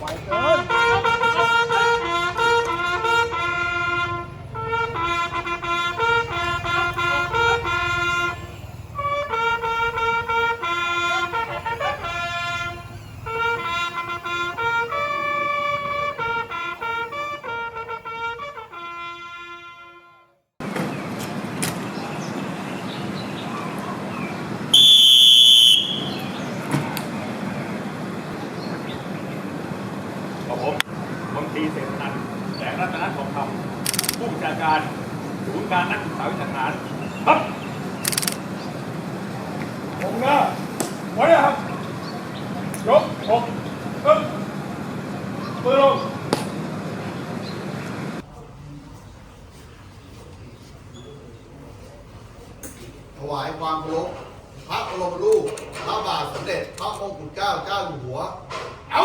ไวเกิน ผมนะไว้นะครับ ยกหกปึ๊บมือลงถวายความเคารพพระบรมรูปพระบาทสมเด็จพระมงกุฎเกล้าเจ้าอยู่หัว เอา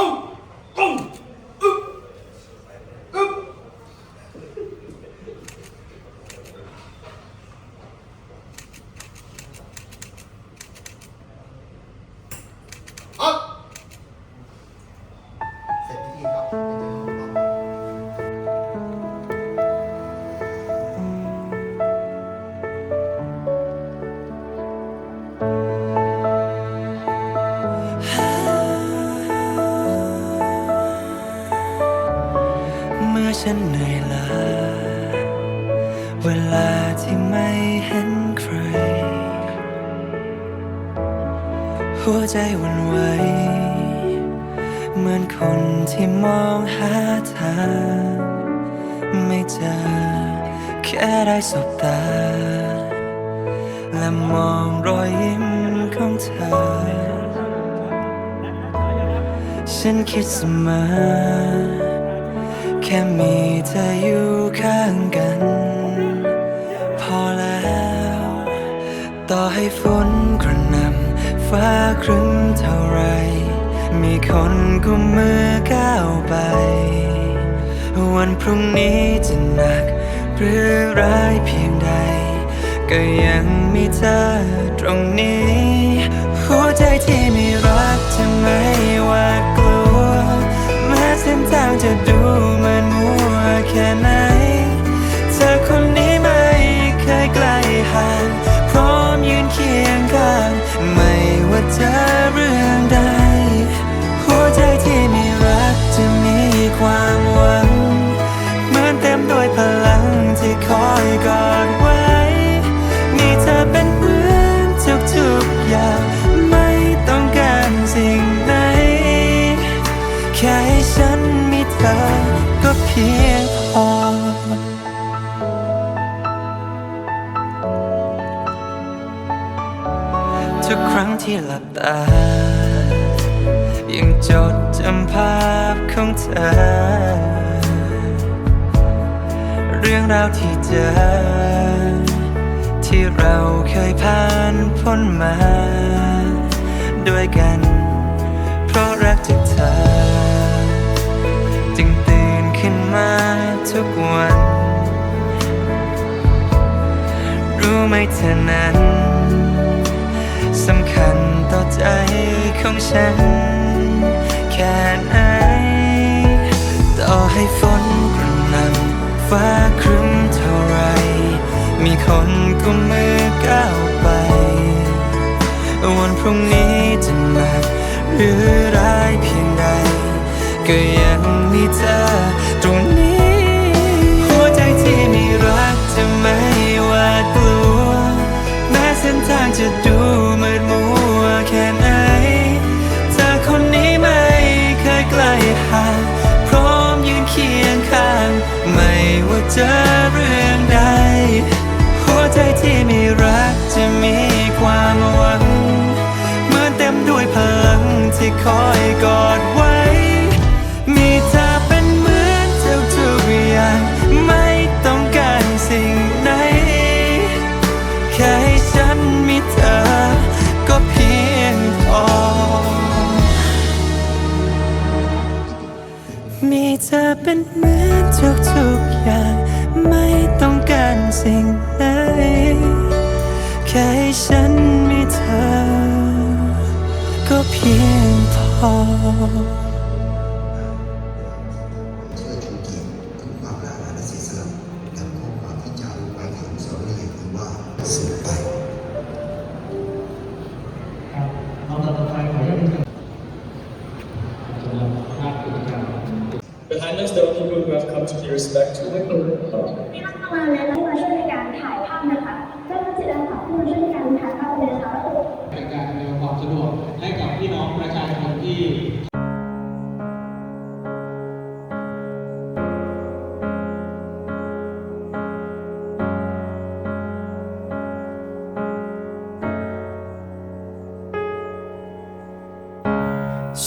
หัวใจวันไหวเหมือนคนที่มองหาทางไม่เจอแค่ได้สบตา และมองรอยยิ้มของเธอ ฉันคิดเสมอ แค่มีเธออยู่ข้างกัน พอแล้ว ต่อให้ฝน ฟ้าครึ้มเท่าไร มีคนกุมมือก้าวไป วันพรุ่งนี้จะหนักหรือร้ายเพียงใด ก็ยังมีเธอตรงนี้ หัวใจที่ไม่รักจะไม่หวาดกลัว แม้เส้นทางจะดูมือนมัวแค่ไหน ดจำภาพของเธอ เรื่องราวที่เจอ ที่เราเคยผ่านพ้นมา ด้วยกัน เพราะรักจากเธอ จึงตื่นขึ้นมาทุกวัน รู้ไหมเธอนั้นสำคัญต่อใจของฉัน แค่ไหนต่อให้ฝนกระหน่ำฟ้าครึ้มเท่าไร มีคนกุมมือก้าวไป วันพรุ่งนี้ เหมือนทุกทุอย่าง ไม่ต้องการสิ่งไหนแค่ฉันมีเธอ ก็เพียงพออไป people who have come to pay respect to the ที่นั่งมาและที่มาช่วยในการถ่ายภาพนะคะเจ้าหน้าที่อาสาที่มาช่วยในการถ่ายภาพเลยนะคะ เป็นการอำนวยความสะดวกให้กับพี่น้องประชาชนที่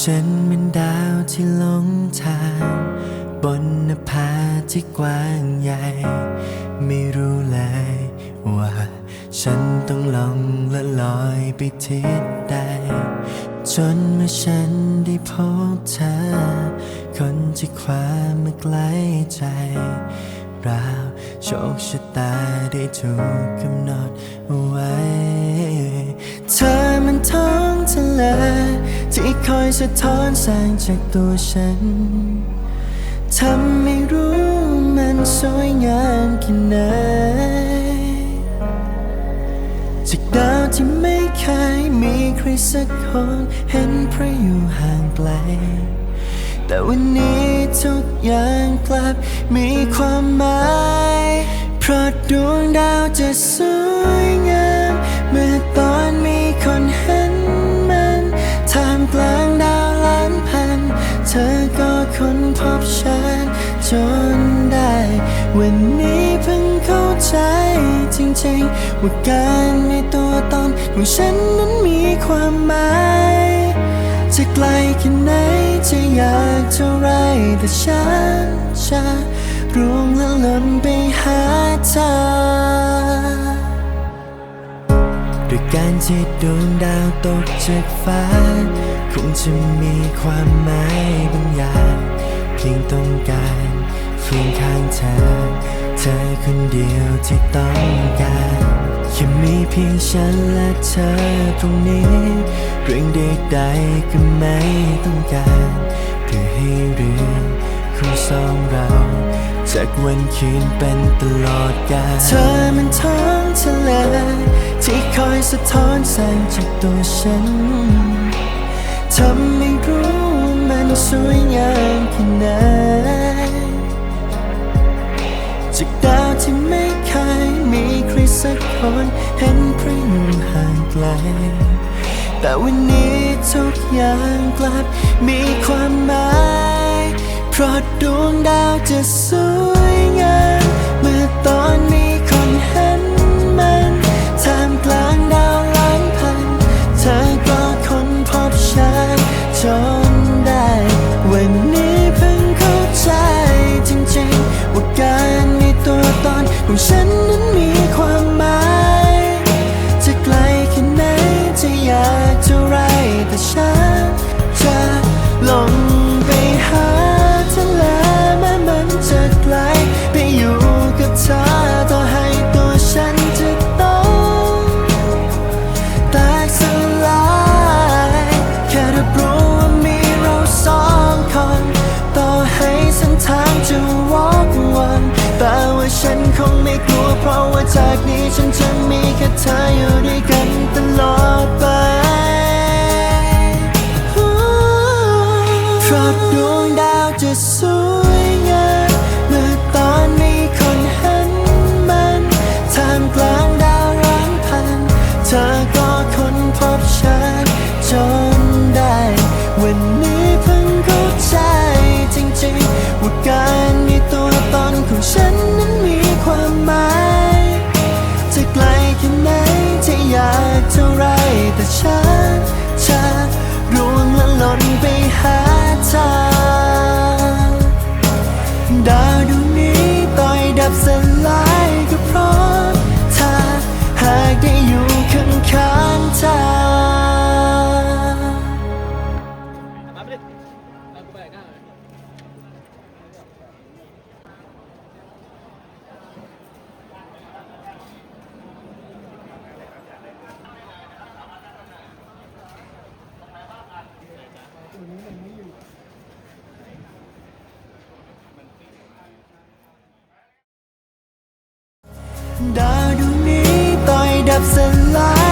ฉันเป็นดาวที่หลงทางบนนภา ที่กว้างใหญ่ ไม่รู้เลยว่า ฉันต้องลองละลอยไปทิศใด จนเมื่อฉันได้พบเธอ คนที่ความมาใกล้ใจราวโชคชะตาได้ถูกกำหนดไว้ เธอมันท้องทะเลที่คอยสะท้อนแสงจากตัวฉัน ทำให้รู้ สวยงามแค่ไหนจากดาวที่ไม่เคยมีใครสักคนเห็นพระอยู่ห่างไกล แต่วันนี้ทุกอย่างกลับมีความหมายเพราะดวงดาวจะสวยงามเมื่อตอนมีคนเห็นมันท่ามกลางดาวล้านพัน เธอก็ค้นพบฉันจน วันนี้เพิ่งเข้าใจจริงๆ ว่าการมีตัวตนของฉันนั้นมีความหมาย จะไกลแค่ไหนจะอยากเท่าไรแต่ฉันจะร่วงและหล่นไปหาเธอด้วยการที่ดวงดาวตกจากฟ้า คงจะมีความหมายบางอย่างเพียงต้องการ เคียงข้างเธอ เธอคนเดียวที่ต้องการแค่มีเพียงฉันและเธอตรงนี้ เรื่องใดๆก็ไม่ต้องการ เพื่อให้เรื่องของสองเราจากวันคืนเป็นตลอดกาลเธอมันท้องทะเลที่คอยสะท้อนแสงจากตัวฉันทำให้รู้ว่ามันสวยงามแค่ไหน แต่วันนี้ทุกอย่างกลับมีความหมาย เพราะดวงดาวจะสวยงามเมื่อตอนนี้ เพราะว่าจากนี้ฉันจะมีแค่เธออยู่ด้วยกันตลอดไปเพราะดวง ดาวดวงนี้ต่อยดับสลา